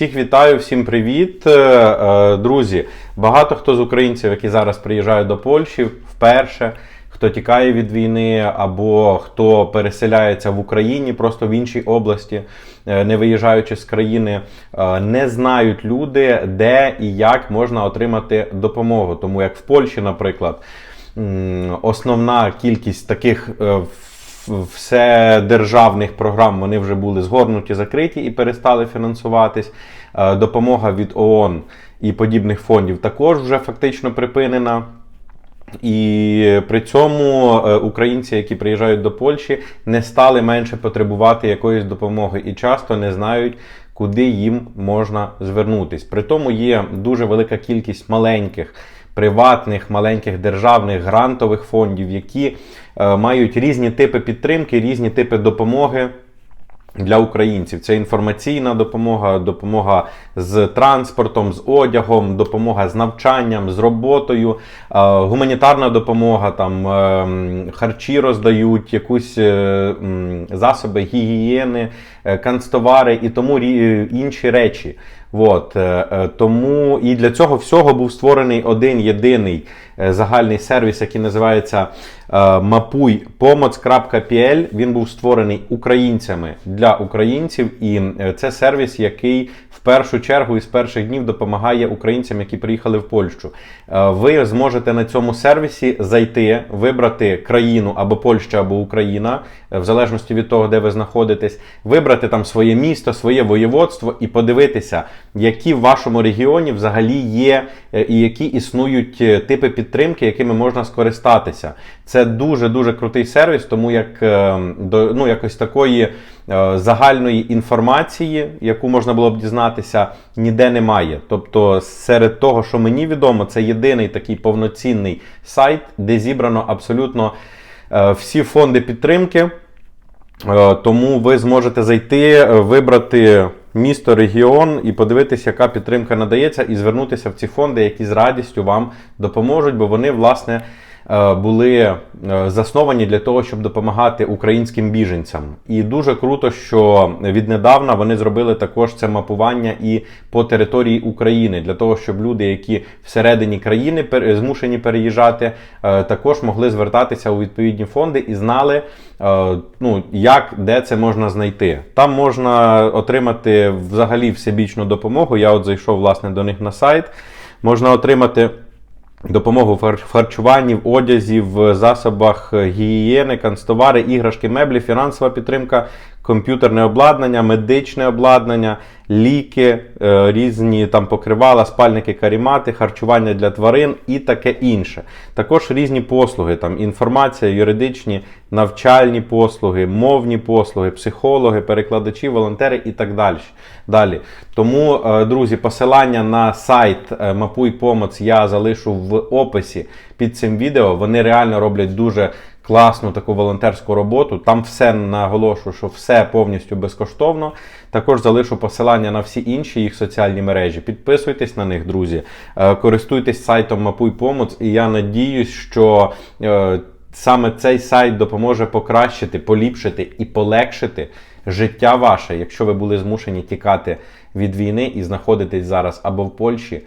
Всіх вітаю, всім привіт, Е, е, друзі. Багато хто з українців, які зараз приїжджають до Польщі вперше, хто тікає від війни, або хто переселяється в Україні, просто в іншій області, е, не виїжджаючи з країни, не знають люди, де і як можна отримати допомогу. Тому як в Польщі, наприклад, основна кількість таких. Е, в- вседержавних програм вони вже були згорнуті, закриті і перестали фінансуватись. Е, Допомога від ООН і подібних фондів також вже фактично припинена. І при цьому е, українці, які приїжджають до Польщі, не стали менше потребувати якоїсь допомоги і часто не знають, куди їм можна звернутись. При тому є дуже велика кількість маленьких. Приватних, маленьких державних грантових фондів, які е, мають різні типи підтримки, різні типи допомоги для українців. Це інформаційна допомога, допомога з транспортом, з одягом, допомога з навчанням, з роботою, е, гуманітарна допомога, там е, харчі роздають, якусь засоби гігієни, канцтовари і тому інші речі. От, е, е, тому і для цього всього був створений один єдиний е, загальний сервіс, який називається е, mapuypomoc.pl. Він був створений українцями для українців, і е, це сервіс, який в першу чергу із перших днів допомагає українцям, які приїхали в Польщу. Е, Ви зможете на цьому сервісі зайти, вибрати країну або Польща, або Україна, в залежності від того, де ви знаходитесь, вибрати там своє місто, своє воєводство і подивитися, які в вашому регіоні взагалі є і які існують типи підтримки, якими можна скористатися. Це дуже дуже крутий сервіс, тому як е, ну якось такої е, загальної інформації, яку можна було б дізнатися, ніде немає. Тобто, серед того, що мені відомо, це єдиний такий повноцінний сайт, де зібрано абсолютно е, всі фонди підтримки. Тому ви зможете зайти, вибрати місто, регіон і подивитися, яка підтримка надається, і звернутися в ці фонди, які з радістю вам допоможуть, бо вони, власне, були е, засновані для того, щоб допомагати українським біженцям. І дуже круто, що віднедавна вони зробили також це мапування і по території України, для того, щоб люди, які всередині країни змушені переїжджати, е, також могли звертатися у відповідні фонди і знали, е, ну, як, де це можна знайти. Там можна отримати взагалі всебічну допомогу. Я от зайшов власне до них на сайт. Можна отримати. Допомогу в харчуванні, в одязі, в засобах гігієни, канцтовари, іграшки, меблі, фінансова підтримка, комп'ютерне обладнання, медичне обладнання, ліки, е, різні там покривала, спальники, карімати, харчування для тварин і таке інше. Також різні послуги, там інформація, юридичні, навчальні послуги, мовні послуги, психологи, перекладачі, волонтери і так далі. далі. Тому, е, друзі, посилання на сайт е, Мапуй Помоц я залишу в описі під цим відео. Вони реально роблять дуже класну таку волонтерську роботу. Там все наголошую, що все повністю безкоштовно. Також залишу посилання на всі інші їх соціальні мережі. Підписуйтесь на них, друзі. Е, Користуйтесь сайтом Мапуй Помоц, і я надіюсь, що. е, Саме цей сайт допоможе покращити, поліпшити і полегшити життя ваше, якщо ви були змушені тікати від війни і знаходитесь зараз або в Польщі,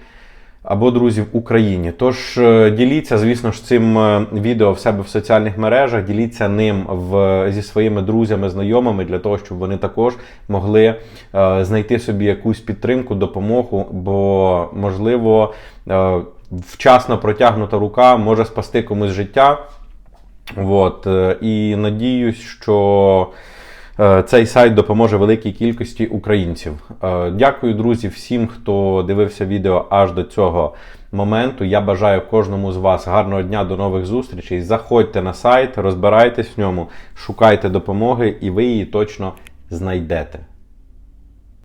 або друзі в Україні. Тож е, діліться, звісно ж, цим е, відео в себе в соціальних мережах, діліться ним в, зі своїми друзями, знайомими для того, щоб вони також могли е, знайти собі якусь підтримку, допомогу, бо можливо е, вчасно протягнута рука може спасти комусь життя. От, е, і надіюсь, що цей сайт допоможе великій кількості українців. Е, Дякую, друзі, всім, хто дивився відео аж до цього моменту. Я бажаю кожному з вас гарного дня, до нових зустрічей. Заходьте на сайт, розбирайтесь в ньому, шукайте допомоги, і ви її точно знайдете.